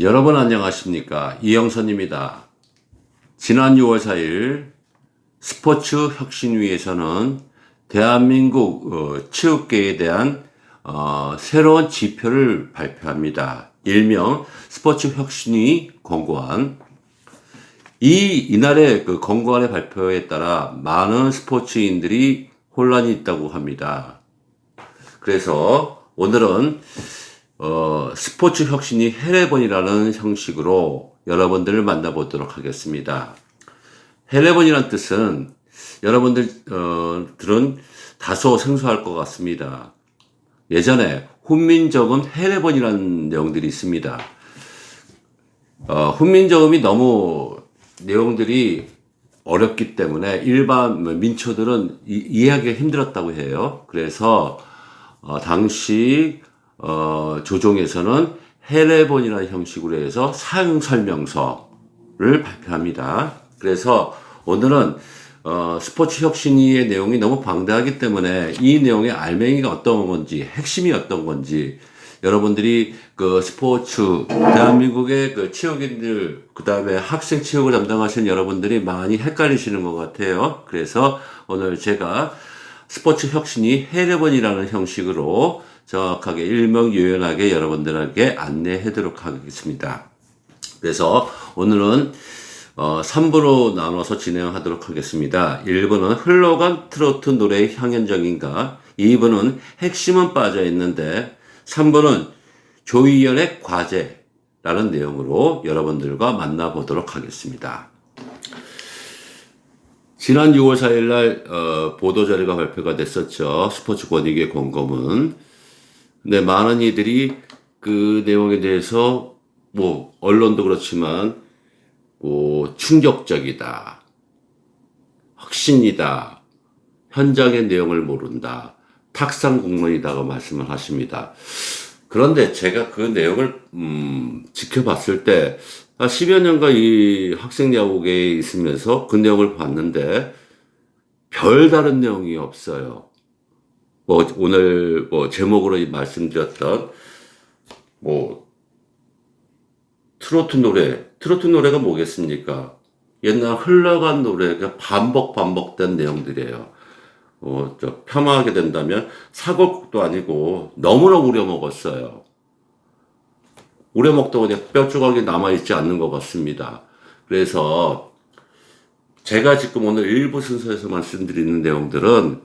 여러분 안녕하십니까 이영선입니다. 지난 6월 4일 스포츠 혁신위에서는 대한민국 어, 체육계에 대한 어, 새로운 지표를 발표합니다. 일명 스포츠 혁신위 권고안. 이 이날의 그 권고안의 발표에 따라 많은 스포츠인들이 혼란이 있다고 합니다. 그래서 오늘은 어, 스포츠 혁신이 해례본이라는 형식으로 여러분들을 만나보도록 하겠습니다. 해례본이란 뜻은 여러분들 어, 들은 다소 생소할 것 같습니다. 예전에 훈민정음 해례본이라는 내용들이 있습니다. 어, 훈민정음이 너무 내용들이 어렵기 때문에 일반 민초들은 이, 이해하기가 힘들었다고 해요. 그래서 어, 당시 어, 조정에서는 해례본이라는 형식으로 해서 사용 설명서를 발표합니다. 그래서 오늘은 어, 스포츠 혁신위의 내용이 너무 방대하기 때문에 이 내용의 알맹이가 어떤 건지 핵심이 어떤 건지 여러분들이 그 스포츠 대한민국의 그 체육인들 그다음에 학생 체육을 담당하시는 여러분들이 많이 헷갈리시는 것 같아요. 그래서 오늘 제가 스포츠 혁신이 해례본이라는 형식으로 정확하게 일명요연하게 여러분들에게 안내하도록 하겠습니다. 그래서 오늘은 어, 3부로 나눠서 진행하도록 하겠습니다. 1부는 흘러간 트로트 노래의 향연적인가, 2부는 핵심은 빠져 있는데, 3부는 조이연의 과제라는 내용으로 여러분들과 만나보도록 하겠습니다. 지난 6월 4일 날 어, 보도 자료가 발표가 됐었죠. 스포츠 권익의 공검은. 근데 많은 이들이 그 내용에 대해서 뭐 언론도 그렇지만 뭐 충격적이다. 혁신이다. 현장의 내용을 모른다. 탁상 공론이다고 말씀을 하십니다. 그런데 제가 그 내용을 음, 지켜봤을 때 아, 10여 년간 이 학생 야구계에 있으면서 그 내용을 봤는데 별다른 내용이 없어요. 뭐 오늘 뭐 제목으로 말씀드렸던 뭐 트로트 노래, 트로트 노래가 뭐겠습니까? 옛날 흘러간 노래가 반복 반복된 내용들이에요. 어, 저 폄하하게 된다면 사골국도 아니고 너무나 우려 먹었어요. 우려 먹다 보니 뼈 조각이 남아 있지 않는 것 같습니다. 그래서 제가 지금 오늘 일부 순서에서 말씀드리는 내용들은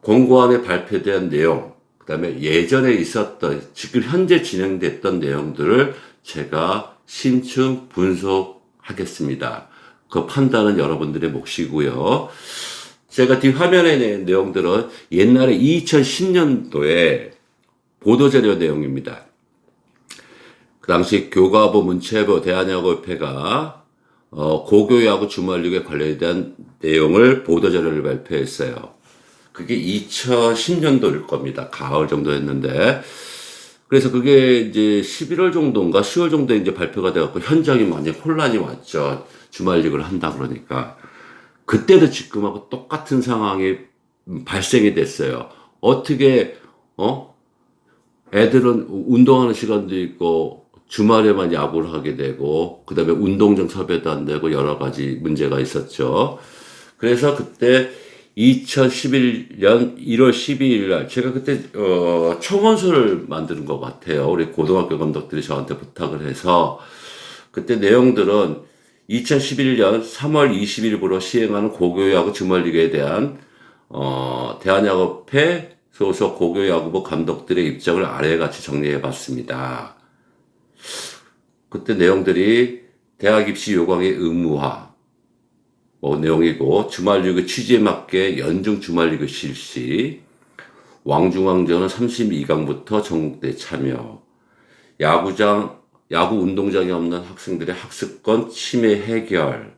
공고안에 발표된 내용, 그 다음에 예전에 있었던, 지금 현재 진행됐던 내용들을 제가 심층 분석하겠습니다. 그 판단은 여러분들의 몫이고요. 제가 뒷화면에 낸 내용들은 옛날에 2010년도에 보도자료 내용입니다. 그 당시 교과부 문체부 대한야구협회가 어, 고교야구 주말리그에 관련된 내용을 보도자료를 발표했어요. 그게 2010년도일 겁니다. 가을 정도 했는데. 그래서 그게 이제 11월 정도인가 10월 정도에 이제 발표가 돼갖고 현장이 많이 혼란이 왔죠. 주말리그를 한다 그러니까. 그때도 지금하고 똑같은 상황이 발생이 됐어요. 어떻게, 어? 애들은 운동하는 시간도 있고, 주말에만 야구를 하게 되고, 그 다음에 운동장 섭외도 안 되고, 여러 가지 문제가 있었죠. 그래서 그때 2011년 1월 12일 날, 제가 그때, 어, 청원서를 만드는 것 같아요. 우리 고등학교 감독들이 저한테 부탁을 해서, 그때 내용들은 2011년 3월 20일부로 시행하는 고교야구 주말리그에 대한 어, 대한야구협회 소속 고교야구부 감독들의 입장을 아래에 같이 정리해 봤습니다. 그때 내용들이 대학 입시 요강의 의무화 뭐 내용이고 주말리그 취지에 맞게 연중 주말리그 실시 왕중왕전은 32강부터 전국대 참여 야구장 야구 운동장이 없는 학생들의 학습권 침해 해결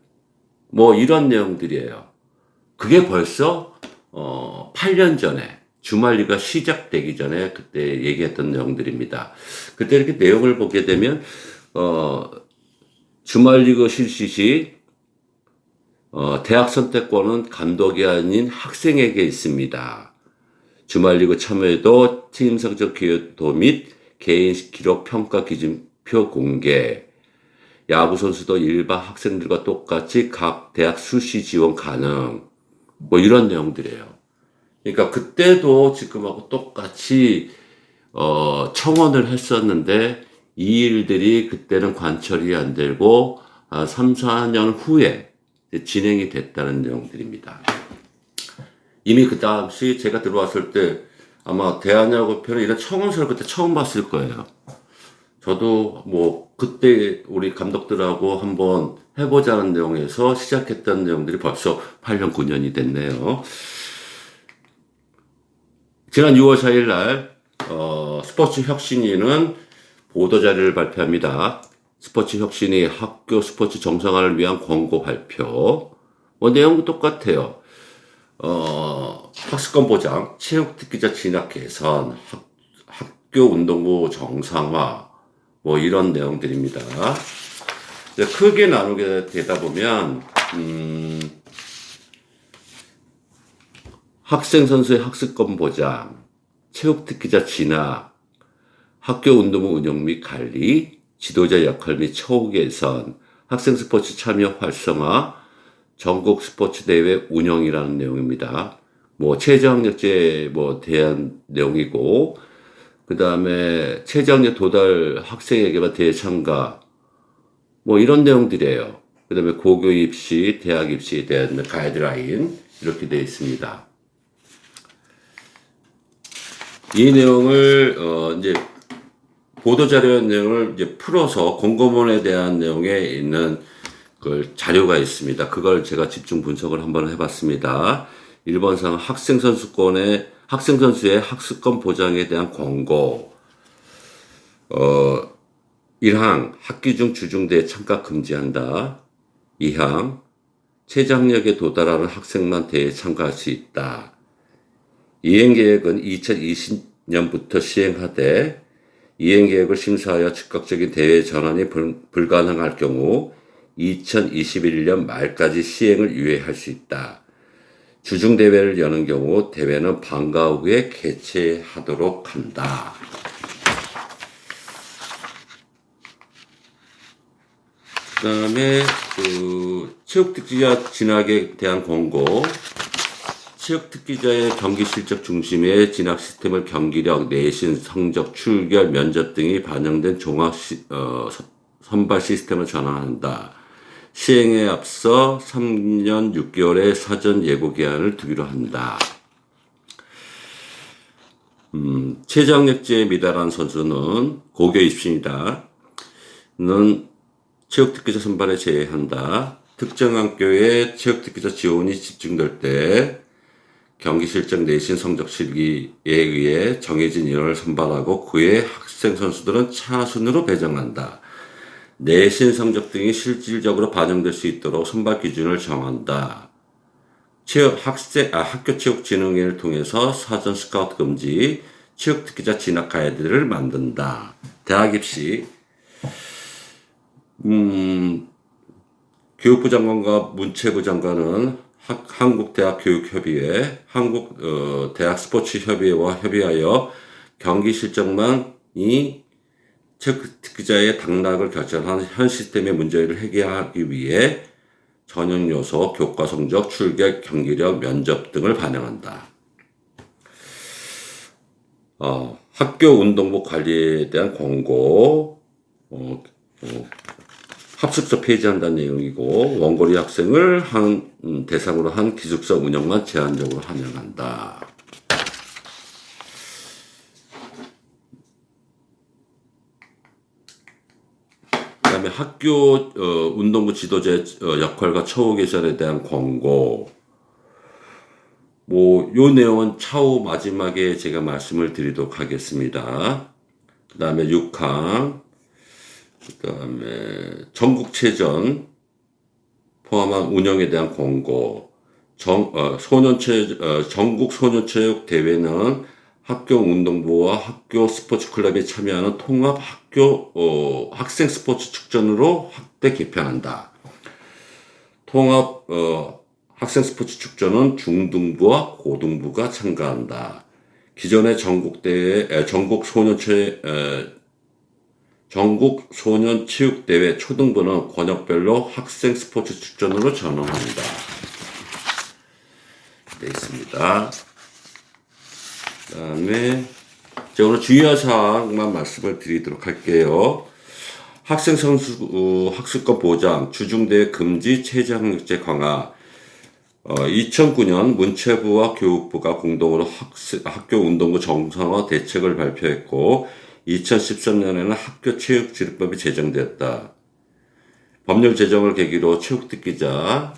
뭐 이런 내용들이에요. 그게 벌써 어 8년 전에 주말리가 시작되기 전에 그때 얘기했던 내용들입니다. 그때 이렇게 내용을 보게 되면 어 주말리그 실시 시 어, 대학 선택권은 감독이 아닌 학생에게 있습니다. 주말리그 참여에도 팀 성적 기여도 및 개인 기록 평가 기준 표 공개, 야구 선수도 일반 학생들과 똑같이 각 대학 수시 지원 가능, 뭐 이런 내용들이에요. 그러니까 그때도 지금하고 똑같이 어, 청원을 했었는데 이 일들이 그때는 관철이 안 되고 아, 3, 4년 후에 진행이 됐다는 내용들입니다. 이미 그 당시 제가 들어왔을 때 아마 대한야구협회는 이런 청원서를 그때 처음 봤을 거예요. 저도 뭐 그때 우리 감독들하고 한번 해보자는 내용에서 시작했던 내용들이 벌써 8년, 9년이 됐네요. 지난 6월 4일 날 어, 스포츠 혁신위는 보도 자료를 발표합니다. 스포츠 혁신이 학교 스포츠 정상화를 위한 권고 발표. 뭐 내용도 똑같아요. 어, 학습권 보장, 체육 특기자 진학 개선, 학, 학교 운동부 정상화, 뭐 이런 내용들입니다. 크게 나누게 되다 보면, 음, 학생 선수의 학습권 보장, 체육 특기자 진학, 학교 운동부 운영 및 관리, 지도자 역할 및 처우 개선, 학생 스포츠 참여 활성화, 전국 스포츠 대회 운영이라는 내용입니다. 뭐 최저학력제 뭐 대한 내용이고 그 다음에 최저학력 도달 학생에게만 대회 참가 뭐 이런 내용들이에요. 그 다음에 고교 입시, 대학 입시에 대한 가이드라인 이렇게 되어 있습니다. 이 내용을 어 이제 보도 자료 내용을 이제 풀어서 공고문에 대한 내용에 있는 그 자료가 있습니다. 그걸 제가 집중 분석을 한번 해봤습니다. 1번상 학생 선수권의 학생 선수의 학습권 보장에 대한 권고. 어, 1항 학기 중 주중대에 참가 금지한다. 2항 최장력에 도달하는 학생만 대회에 참가할 수 있다. 이행 계획은 2020년부터 시행하되 이행 계획을 심사하여 즉각적인 대회 전환이 불, 불가능할 경우 2021년 말까지 시행을 유예할 수 있다. 주중 대회를 여는 경우 대회는 방과 후에 개최하도록 한다. 그다음에 그 체육 특기자 진학에 대한 권고. 체육 특기자의 경기 실적 중심의 진학 시스템을 경기력, 내신, 성적, 출결, 면접 등이 반영된 종합 시, 어, 선발 시스템을 전환한다. 시행에 앞서 3년 6개월의 사전 예고 기한을 두기로 한다. 음, 최저학력제에 미달한 선수는 고교 입시입니다. 는 체육특기자 선발에 제외한다. 특정 학교의 체육특기자 지원이 집중될 때 경기 실적 내신 성적 실기에 의해 정해진 인원을 선발하고 그의 학생 선수들은 차순으로 배정한다. 내신 성적 등이 실질적으로 반영될 수 있도록 선발 기준을 정한다. 체육 학생 아, 학교 체육 진흥회를 통해서 사전 스카우트 금지, 체육 특기자 진학 가이드를 만든다. 대학 입시 음, 교육부 장관과 문체부 장관은 학, 한국대학교육협의회, 한국대학스포츠협의회와 어, 협의하여 경기 실적만이 체크특기자의 당락을 결정한 현 시스템의 문제를 해결하기 위해 전형 요소, 교과 성적, 출결, 경기력, 면접 등을 반영한다. 어, 학교 운동부 관리에 대한 권고, 어, 어, 합숙소 폐지한다는 내용이고 원거리 학생을 한 음, 대상으로 한 기숙사 운영만 제한적으로 한영한다. 다음에 학교 어, 운동부 지도자의 어, 역할과 처우 개선에 대한 권고. 뭐 요 내용은 차후 마지막에 제가 말씀을 드리도록 하겠습니다. 그 다음에 6항 그 다음에 전국체전 포함한 운영에 대한 권고. 정, 어, 소년체 어, 전국 소년체육 대회는 학교 운동부와 학교 스포츠 클럽에 참여하는 통합 학교 어, 학생 스포츠 축전으로 확대 개편한다. 통합 어, 학생 스포츠 축전은 중등부와 고등부가 참가한다. 기존의 전국 대회 전국 소년체 에, 전국 소년 체육 대회 초등부는 권역별로 학생 스포츠 출전으로 전환합니다. 되어 있습니다. 그 다음에 자, 오늘 주의할 사항만 말씀을 드리도록 할게요. 학생 선수 어, 학습권 보장, 주중대회 금지, 체제학력제 강화. 어, 2009년 문체부와 교육부가 공동으로 학습, 학교 운동부 정상화 대책을 발표했고, 2013년에는 학교 체육지도법이 제정되었다. 법률 제정을 계기로 체육특기자,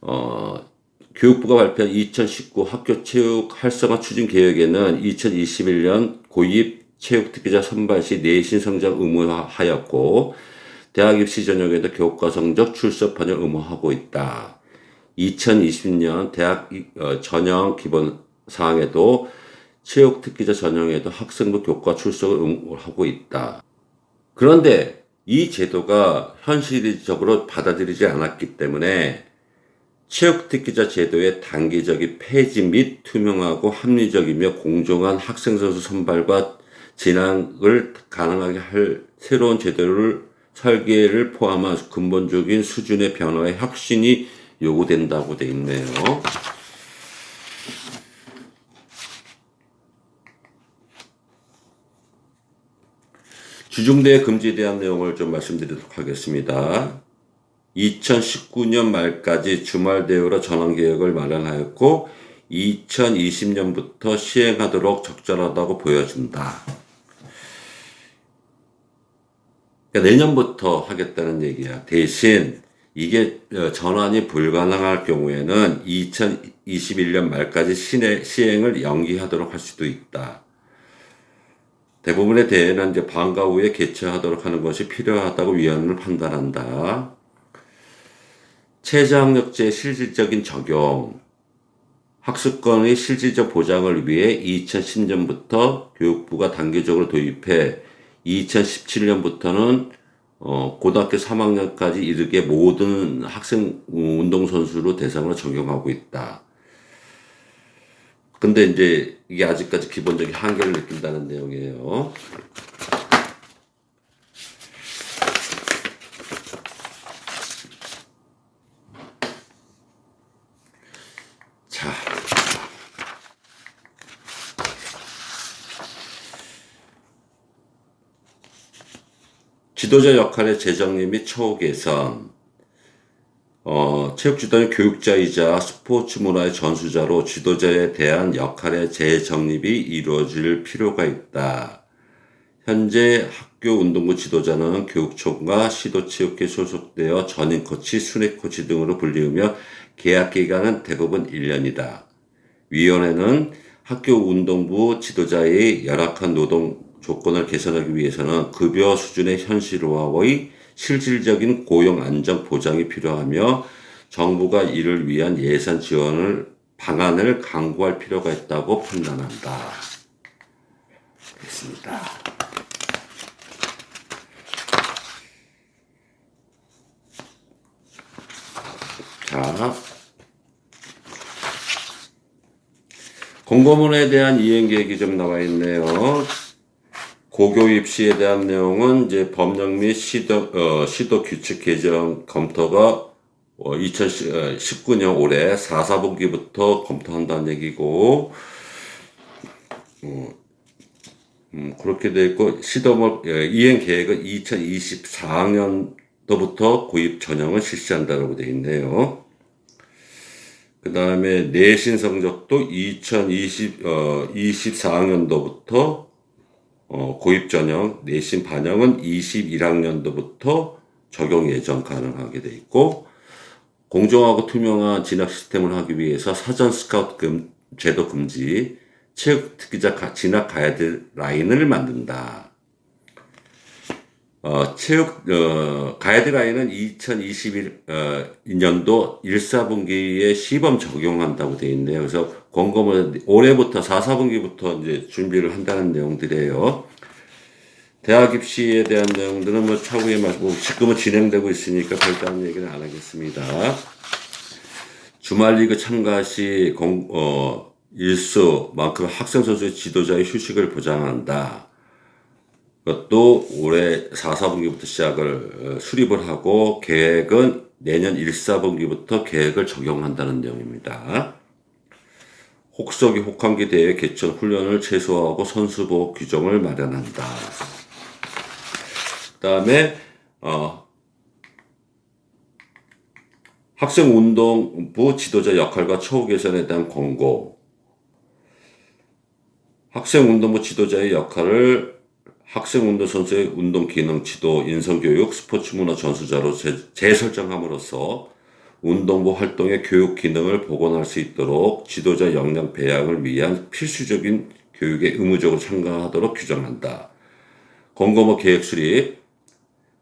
어, 교육부가 발표한 2019 학교 체육 활성화 추진 계획에는 2021년 고입 체육 특기자 선발 시 내신 성적 의무화하였고 대학 입시 전형에도 교과 성적 출석판을 의무화하고 있다. 2020년 대학 이- 어, 전형 기본 사항에도 체육 특기자 전형에도 학생부 교과 출석을 의무화하고 있다. 그런데 이 제도가 현실적으로 받아들이지 않았기 때문에 체육특기자 제도의 단기적인 폐지 및 투명하고 합리적이며 공정한 학생 선수 선발과 진학을 가능하게 할 새로운 제도를 설계를 포함한 근본적인 수준의 변화의 혁신이 요구된다고 돼 있네요. 주중대회 금지에 대한 내용을 좀 말씀드리도록 하겠습니다. 2019년 말까지 주말 대우로 전환 계획을 마련하였고 2020년부터 시행하도록 적절하다고 보여준다. 그러니까 내년부터 하겠다는 얘기야. 대신 이게 어, 전환이 불가능할 경우에는 2021년 말까지 시내, 시행을 연기하도록 할 수도 있다. 대부분의 대회는 이제 방과 후에 개최하도록 하는 것이 필요하다고 위원을 판단한다. 최저학력제 실질적인 적용, 학습권의 실질적 보장을 위해 2010년부터 교육부가 단계적으로 도입해 2017년부터는 어, 고등학교 3학년까지 이르게 모든 학생 운동선수로 대상으로 적용하고 있다. 근데 이제 이게 아직까지 기본적인 한계를 느낀다는 내용이에요. 지도자 역할의 재정리 및 처우 개선. 어, 체육지도는 교육자이자 스포츠 문화의 전수자로 지도자에 대한 역할의 재정립이 이루어질 필요가 있다. 현재 학교 운동부 지도자는 교육청과 시도체육회 소속되어 전임 코치, 순회 코치 등으로 불리우며 계약 기간은 대부분 1년이다. 위원회는 학교 운동부 지도자의 열악한 노동 조건을 개선하기 위해서는 급여 수준의 현실화의 실질적인 고용 안정 보장이 필요하며 정부가 이를 위한 예산 지원을 방안을 강구할 필요가 있다고 판단한다. 됐습니다. 자, 공고문에 대한 이행 계획이 좀 나와 있네요. 고교 입시에 대한 내용은 이제 법령 및 시도, 어, 시도 규칙 개정 검토가 어, 2019년 올해 4, 4분기부터 검토한다는 얘기고, 어, 음, 그렇게 돼 있고, 시도목, 예, 이행 계획은 2024학년도부터 고입 전형을 실시한다고 돼 있네요. 그 다음에 내신 성적도 2020, 어, 24학년도부터 어, 고입 전형, 내신 반영은 21학년도부터 적용 예정 가능하게 돼 있고, 공정하고 투명한 진학 시스템을 하기 위해서 사전 스카우트 금, 제도 금지, 체육 특기자 가- 진학 가이드 라인을 만든다. 어, 체육, 어, 가이드라인은 2021년도 1사분기에 시범 적용한다고 되어 있네요. 그래서 권고문 올해부터 4, 4분기부터 이제 준비를 한다는 내용들이에요. 대학 입시에 대한 내용들은 뭐 차후에 말씀, 뭐 지금은 진행되고 있으니까 별다른 얘기는 안 하겠습니다. 주말 리그 참가 시 공, 어, 일수만큼 학생 선수의 지도자의 휴식을 보장한다. 그것도 올해 4, 4분기부터 시작을 어, 수립을 하고 계획은 내년 1, 4분기부터 계획을 적용한다는 내용입니다. 혹서기 혹한기 대회 개천 훈련을 최소화하고 선수 보호 규정을 마련한다. 그다음에 어, 학생 운동부 지도자 역할과 처우 개선에 대한 권고. 학생 운동부 지도자의 역할을 학생 운동 선수의 운동 기능 지도, 인성 교육, 스포츠 문화 전수자로 재, 재설정함으로써 운동부 활동의 교육 기능을 복원할 수 있도록 지도자 역량 배양을 위한 필수적인 교육에 의무적으로 참가하도록 규정한다. 권고모 계획 수립,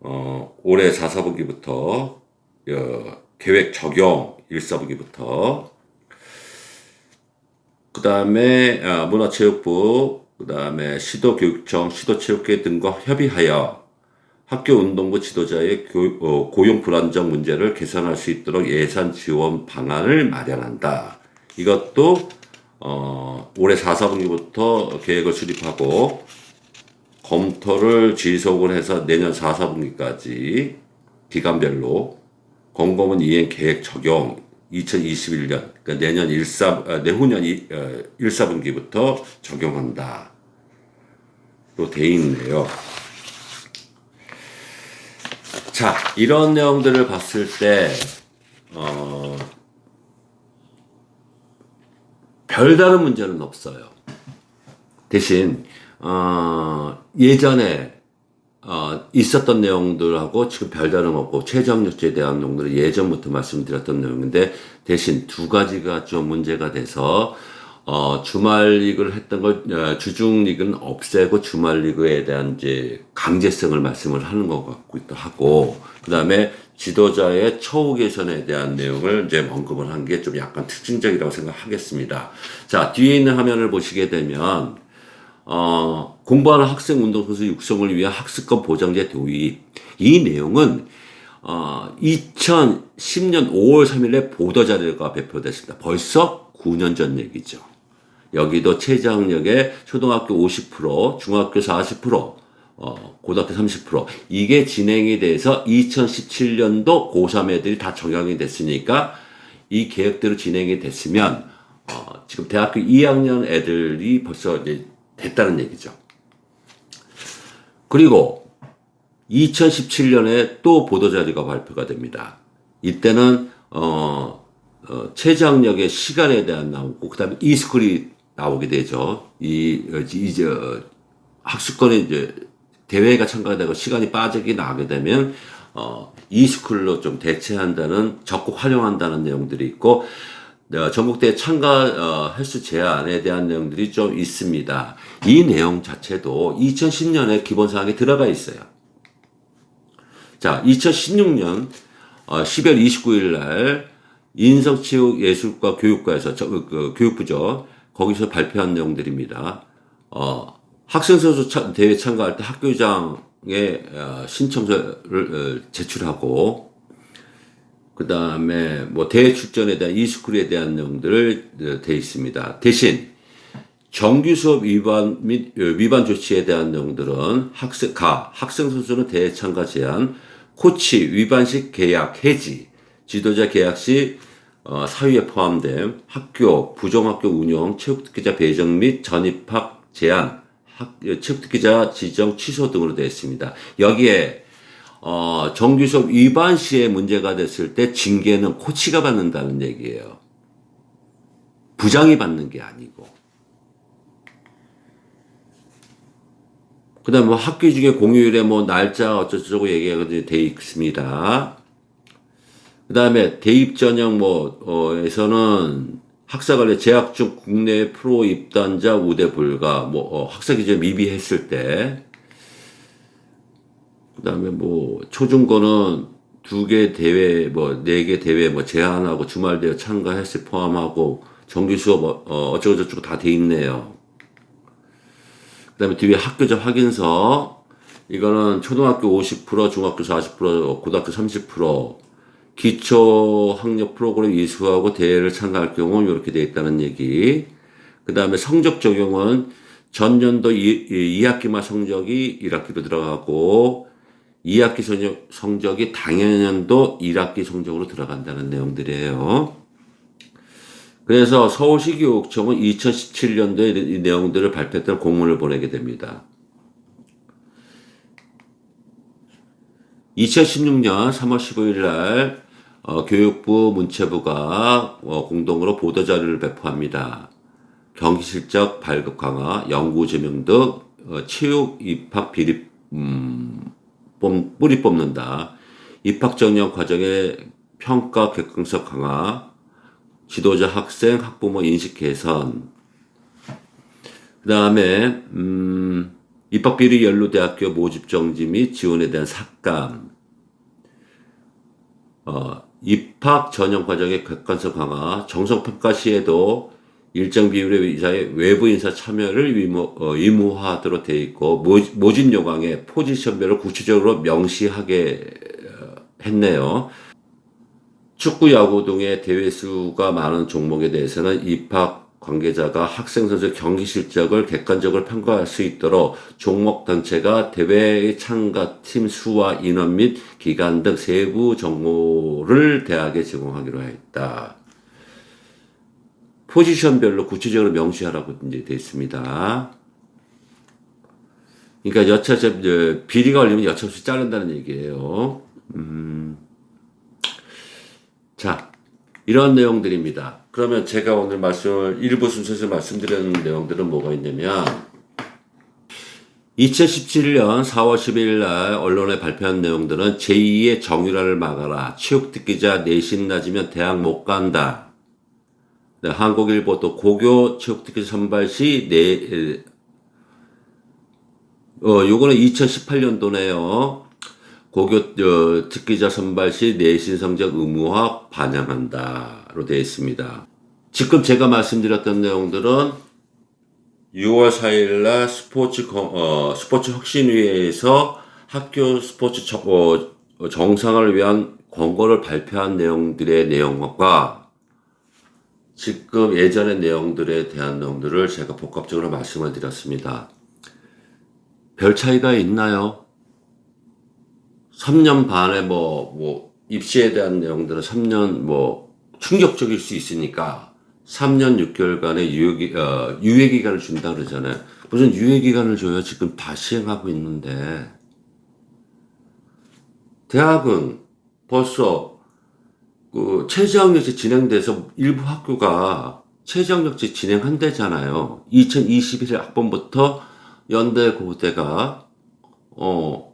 어, 올해 4, 4분기부터, 어, 계획 적용 1, 4분기부터, 그 다음에 아, 문화체육부, 그 다음에 시도교육청, 시도체육회 등과 협의하여 학교 운동부 지도자의 교, 어, 고용 불안정 문제를 개선할 수 있도록 예산 지원 방안을 마련한다. 이것도 어, 올해 4, 4분기부터 계획을 수립하고 검토를 지속을 해서 내년 4, 4분기까지 기간별로 공공은 이행 계획 적용 2021년 그러니까 내년 1, 4, 아, 내후년 1, 4분기부터 적용한다. 로돼 있네요. 자, 이런 내용들을 봤을 때, 어, 별다른 문제는 없어요. 대신, 어, 예전에, 어, 있었던 내용들하고 지금 별다름 없고, 최저학력제에 대한 내용들은 예전부터 말씀드렸던 내용인데, 대신 두 가지가 좀 문제가 돼서, 어, 주말 리그를 했던 걸, 어, 주중 리그는 없애고 주말 리그에 대한 이제 강제성을 말씀을 하는 것 같기도 하고, 그 다음에 지도자의 처우 개선에 대한 내용을 이제 언급을 한 게 좀 약간 특징적이라고 생각하겠습니다. 자, 뒤에 있는 화면을 보시게 되면, 어, 공부하는 학생 운동선수 육성을 위한 학습권 보장제 도입. 이 내용은, 어, 2010년 5월 3일에 보도 자료가 배포됐습니다. 벌써 9년 전 얘기죠. 여기도 최저학력의 초등학교 50%, 중학교 40%, 어, 고등학교 30%. 이게 진행이 돼서 2017년도 고3 애들이 다 적용이 됐으니까 이 계획대로 진행이 됐으면, 어, 지금 대학교 2학년 애들이 벌써 이제 됐다는 얘기죠. 그리고 2017년에 또 보도자료가 발표가 됩니다. 이때는, 어, 어, 최저학력의 시간에 대한 나오고, 그 다음에 이스쿨이 나오게 되죠. 이, 어, 이제, 어, 학습권에 이제, 대회가 참가되고 시간이 빠지게 나게 되면, 어, 이스쿨로 좀 대체한다는, 적극 활용한다는 내용들이 있고, 어, 전국대회 참가, 어, 횟수 제한에 대한 내용들이 좀 있습니다. 이 내용 자체도 2010년에 기본사항에 들어가 있어요. 자, 2016년, 어, 12월 29일 날, 인성체육예술과 교육과에서, 저, 그, 그 교육부죠. 거기서 발표한 내용들입니다. 어, 학생 선수 차- 대회 참가할 때 학교장에 어, 신청서를 어, 제출하고 그 다음에 뭐 대회 출전에 대한 이스쿨에 대한 내용들을 어, 돼 있습니다. 대신 정규 수업 위반 및 어, 위반 조치에 대한 내용들은 학생 가 학생 선수는 대회 참가 제한, 코치 위반 식 계약 해지, 지도자 계약 시 어, 사유에 포함된 학교, 부정학교 운영, 체육특기자 배정 및 전입학 제한, 학, 체육특기자 지정 취소 등으로 되어 있습니다. 여기에 어, 정규 수업 위반 시에 문제가 됐을 때 징계는 코치가 받는다는 얘기예요. 부장이 받는 게 아니고. 그 다음에 뭐 학기 중에 공휴일에 뭐 날짜 어쩌고저쩌고 얘기가 돼 있습니다. 그 다음에 대입 전형 뭐, 어, 에서는 학사 관련 재학 중 국내 프로 입단자 우대 불가, 뭐, 어, 학사 기준 미비했을 때, 그 다음에 뭐, 초중고는 두 개 대회, 뭐, 네 개 대회 뭐 제한하고 주말 대회 참가했을 포함하고 정규 수업, 어, 어, 어쩌고 저쩌고 다 돼 있네요. 그 다음에 뒤에 학교적 확인서, 이거는 초등학교 50%, 중학교 40%, 고등학교 30%, 기초 학력 프로그램 이수하고 대회를 참가할 경우 이렇게 되어 있다는 얘기. 그 다음에 성적 적용은 전년도 2, 학기말 성적이 1학기로 들어가고 2학기 성적, 성적이 당연년도 1학기 성적으로 들어간다는 내용들이에요. 그래서 서울시 교육청은 2017년도에 이 내용들을 발표했던 공문을 보내게 됩니다. 2016년 3월 15일 날 어, 교육부 문체부가 어, 공동으로 보도자료를 배포합니다. 경기 실적 발급 강화, 연구 제명 등 어, 체육 입학 비리 음, 뽑- 뿌리 뽑는다. 입학 정년 과정의 평가 객관성 강화, 지도자 학생 학부모 인식 개선. 그 다음에 음, 입학 비리 연루대학교 모집 정지 및 지원에 대한 삭감. 어, 입학 전형 과정의 객관성 강화, 정성 평가 시에도 일정 비율의 의사의 외부 인사 참여를 의무, 어, 의무화하도록 되어 있고 모, 모집 요강의 포지션별을 구체적으로 명시하게 어, 했네요. 축구, 야구 등의 대회 수가 많은 종목에 대해서는 입학 관계자가 학생 선수 경기 실적을 객관적으로 평가할 수 있도록 종목 단체가 대회의 참가 팀 수와 인원 및 기간 등 세부 정보를 대학에 제공하기로 했다. 포지션별로 구체적으로 명시하라고 이제 되어 있습니다. 그러니까 여차 저 비리가 걸리면 여차 없이 자른다는 얘기예요. 음. 자, 이런 내용들입니다. 그러면 제가 오늘 말씀을 일부 순서에서 말씀드리는 내용들은 뭐가 있냐면 2017년 4월 11일 날 언론에 발표한 내용들은 제2의 정유라를 막아라. 체육특기자 내신 낮으면 대학 못 간다. 네, 한국일보 또 고교 체육특기자 선발 시 내, 어, 요거는 2018년도네요. 고교 어, 특기자 선발 시 내신 성적 의무화 반영한다로 되어 있습니다. 지금 제가 말씀드렸던 내용들은 6월 4일 날 스포츠 거- 어, 스포츠 혁신위에서 학교 스포츠 정, 어, 정상을 위한 권고를 발표한 내용들의 내용과 지금 예전의 내용들에 대한 내용들을 제가 복합적으로 말씀을 드렸습니다. 별 차이가 있나요? 3년 반에 뭐, 뭐, 입시에 대한 내용들은 3년 뭐, 충격적일 수 있으니까 3년 6개월간의 유예, 어, 유예 기간을 준다 그러잖아요. 무슨 유예 기간을 줘요? 지금 다 시행하고 있는데. 대학은 벌써 그 최저학력제 진행돼서 일부 학교가 최저학력제 진행한대잖아요. 2021 학번부터 연대 고대가 어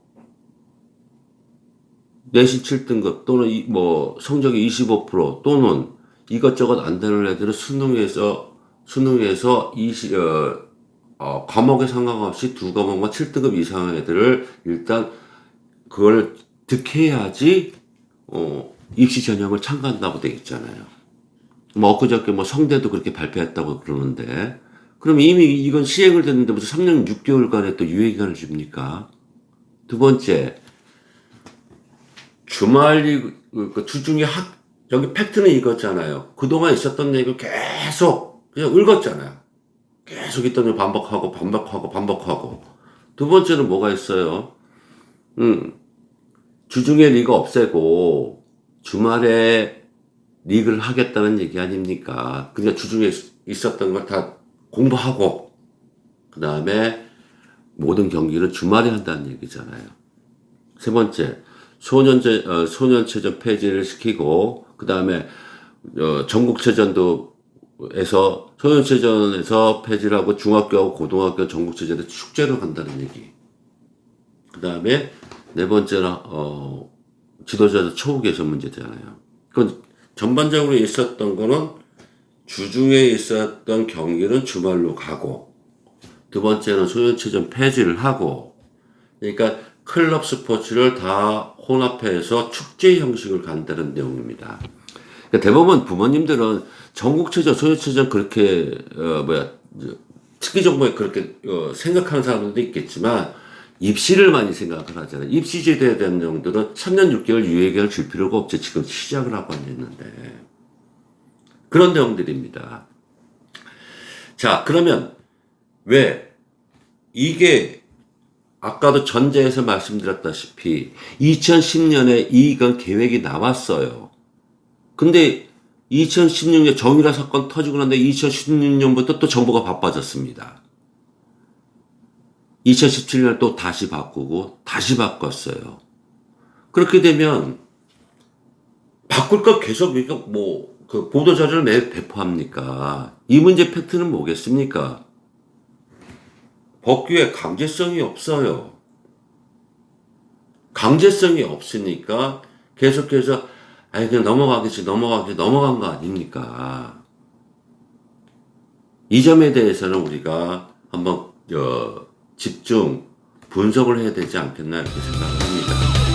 내신 7등급 또는 이, 뭐 성적이 25% 또는 이것저것 안 되는 애들은 수능에서 수능에서 20, 어, 어, 과목에 상관없이 두 과목만 7등급 이상의 애들을 일단 그걸 득해야지 어, 입시 전형을 참가한다고 돼 있잖아요. 뭐 엊그저께 뭐 성대도 그렇게 발표했다고 그러는데 그럼 이미 이건 시행을 됐는데 무슨 3년 6개월간의 또 유예 기간을 줍니까? 두 번째 주말이 그 주중에 학 여기 팩트는 이거잖아요. 그동안 있었던 얘기를 계속 그냥 읽었잖아요. 계속 있던 일 반복하고 반복하고 반복하고 두 번째는 뭐가 있어요? 음 주중에 리그 없애고 주말에 리그를 하겠다는 얘기 아닙니까? 그러니까 주중에 있- 있었던 걸 다 공부하고 그 다음에 모든 경기를 주말에 한다는 얘기잖아요. 세 번째, 소년제, 어, 소년체전 폐지를 시키고, 그 다음에, 어, 전국체전도, 에서, 소년체전에서 폐지를 하고, 중학교하고 고등학교 전국체전에 축제로 간다는 얘기. 그 다음에, 네 번째는, 어, 지도자 초우 개선 문제잖아요. 그건 전반적으로 있었던 거는 주중에 있었던 경기는 주말로 가고, 두 번째는 소년체전 폐지를 하고, 그러니까 클럽 스포츠를 다 혼합해서 축제 형식을 간다는 내용입니다. 그러니까 대부분 부모님들은 전국체전, 소년체전 그렇게 어 뭐야 저, 특기 종목에 그렇게 어, 생각하는 사람들도 있겠지만 입시를 많이 생각을 하잖아요. 입시 제도에 대한 내용들은 3년 6개월 유예기간을 줄 필요가 없죠. 지금 시작을 하고 있는데 그런 내용들입니다. 자 그러면 왜 이게 아까도 전제에서 말씀드렸다시피 2010년에 이건 계획이 나왔어요. 근데 2016년 정유라 사건 터지고 난데 2016년부터 또 정부가 바빠졌습니다. 2017년 또 다시 바꾸고 다시 바꿨어요. 그렇게 되면 바꿀 거 계속 이거 뭐그 보도 자료를 매일 배포합니까? 이 문제 팩트는 뭐겠습니까? 법규에 강제성이 없어요. 강제성이 없으니까 계속해서 아이 그냥 넘어가겠지 넘어가겠지 넘어간 거 아닙니까? 이 점에 대해서는 우리가 한번 어, 집중 분석을 해야 되지 않겠나 이렇게 생각을 합니다.